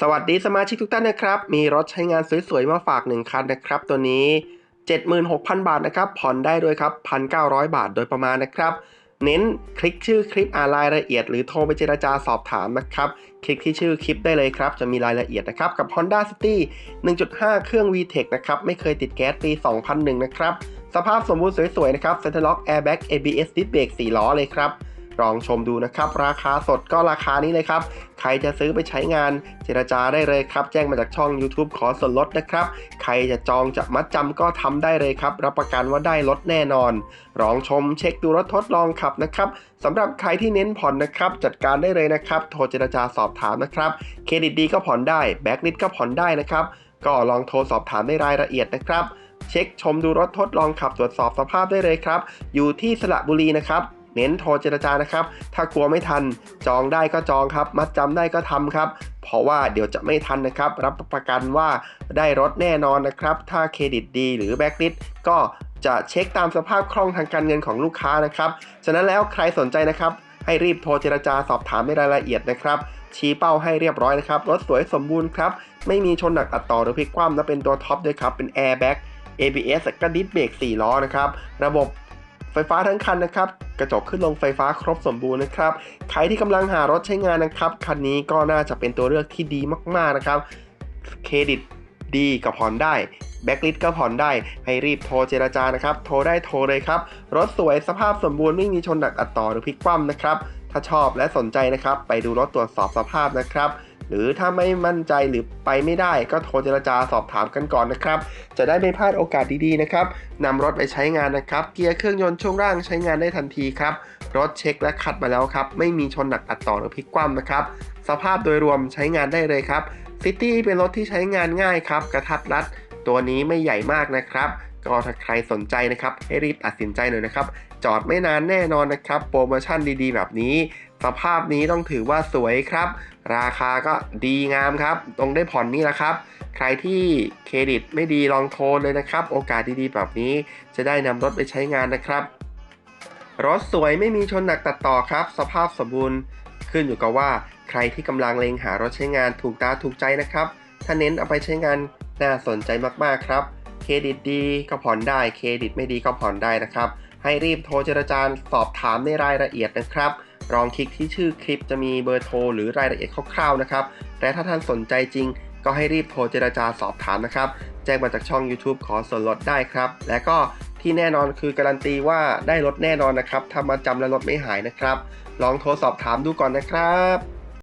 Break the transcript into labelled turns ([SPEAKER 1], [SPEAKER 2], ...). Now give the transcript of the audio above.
[SPEAKER 1] สวัสดีสมาชิกทุกท่านนะครับ มีรถใช้งานสวยๆ มาฝาก 1 คันนะครับ ตัวนี้ 76,000 บาทนะครับ ผ่อนได้ด้วยครับ 1,900 บาทโดยประมาณนะครับ เน้นคลิกชื่อคลิปอ่านรายละเอียด หรือโทรไปเจราจาสอบถามนะครับ คลิกที่ชื่อคลิปได้เลยครับ จะมีรายละเอียดนะครับ กับ Honda City 1.5 เครื่อง VTEC นะครับ ไม่เคยติดแก๊สปี 2001 นะครับ สภาพสมบูรณ์สวยๆ นะครับ Center Lock Airbag ABS Disc Brake 4ล้อเลยครับ ลองชมดูนะครับ ราคาสดก็ราคานี้เลยครับ ใครจะซื้อไปใช้งานเจรจาได้เลยครับ แจ้งมาจากช่อง YouTube ขอส่วนลดนะครับ ใครจะจองจะมัดจำก็ทำได้เลยครับ รับประกันว่าได้ลดแน่นอน ลองชมเช็คดูรถทดลองขับนะครับสำหรับใครที่เน้นผ่อนนะครับ จัดการได้เลยนะครับ โทรเจรจาสอบถามนะครับ เครดิตดีก็ผ่อนได้ แบ็กลิสก็ผ่อนได้นะครับ ก็ลองโทรสอบถามได้รายละเอียดนะครับ เช็คชมดูรถทดลองขับตรวจสอบสภาพได้เลยครับ อยู่ที่สระบุรีนะครับ เน้นโทรเจรจานะครับ ถ้ากลัวไม่ทันจองได้ก็จองครับ มัดจำได้ก็ทำครับ เพราะว่าเดี๋ยวจะไม่ทันนะครับ รับประกันว่าได้รถแน่นอนนะครับ ถ้าเครดิตดีหรือแบ็กลิสก็จะเช็คตามสภาพคล่องทางการเงินของลูกค้านะครับ ฉะนั้นแล้วใครสนใจนะครับ ให้รีบโทรเจรจาสอบถามในรายละเอียดนะครับ ชี้เป้าให้เรียบร้อยนะครับ รถสวยสมบูรณ์ครับ ไม่มีชนหนักอัดต่อหรือพลิกคว่ำและเป็นตัวท็อปด้วยครับ เป็นแอร์แบ็ก ABS ก็ดิสเบรก4ล้อนะครับ ระบบ ไฟฟ้าทั้งคันนะครับ กระจกขึ้นลงไฟฟ้าครบสมบูรณ์นะครับ ใครที่กำลังหารถใช้งานนะครับ คันนี้ก็น่าจะเป็นตัวเลือกที่ดีมากๆนะครับ เครดิตดีก็ผ่อนได้แบ็กลิสก็ผ่อนได้ ให้รีบโทรเจราจานะครับ โทรได้โทรเลยครับ รถสวยสภาพสมบูรณ์ไม่มีชนหนักอัดต่อหรือพลิกคว่ำนะครับ ถ้าชอบและสนใจนะครับ ไปดูรถตรวจสอบสภาพนะครับ หรือถ้าไม่มั่นใจหรือไปไม่ได้ก็โทรเจรจาสอบถามกันก่อนนะครับ จะได้ไม่พลาดโอกาสดีๆนะครับนำรถไปใช้งานนะครับ เกียร์เครื่องยนต์ช่วงล่างใช้งานได้ทันทีครับ รถเช็คและคัดมาแล้วครับ ไม่มีชนหนักอัดต่อหรือพลิกคว่ำนะครับ สภาพโดยรวมใช้งานได้เลยครับซิตี้เป็นรถที่ใช้งานง่ายครับ กระทัดรัด ตัวนี้ไม่ใหญ่มากนะครับ ก็ถ้าใครสนใจนะครับให้รีบตัดสินใจหน่อยนะครับ จอดไม่นานแน่นอนนะครับ โปรโมชั่นดีๆ แบบนี้ สภาพนี้ต้องถือว่าสวยครับ ราคาก็ดีงามครับ ตรงได้ผ่อนนี่แหละครับ ใครที่เครดิตไม่ดีลองโทรเลยนะครับ โอกาสดีๆ แบบนี้จะได้นำรถไปใช้งานนะครับ รถสวยไม่มีชนหนักตัดต่อครับ สภาพสมบูรณ์ขึ้นอยู่กับว่าใครที่กำลังเลงหารถใช้งานถูกตาถูกใจนะครับ ถ้าเน้นเอาไปใช้งานน่าสนใจมากๆครับ เครดิตดีก็ผ่อนได้ เครดิตไม่ดีก็ผ่อนได้นะครับ ให้รีบโทรเจรจาสอบถามในรายละเอียดนะครับลองคลิกที่ชื่อคลิปจะมีเบอร์โทรหรือรายละเอียดคร่าวๆนะครับและถ้าท่านสนใจจริง ก็ให้รีบโทรเจรจาสอบถามนะครับ แจ้งมาจากช่อง YouTube ขอส่วนลดได้ครับ และก็ที่แน่นอนคือการันตีว่าได้ลดแน่นอนนะครับ ถ้ามาจำและลดไม่หายนะครับ ลองโทรสอบถามดูก่อนนะครับ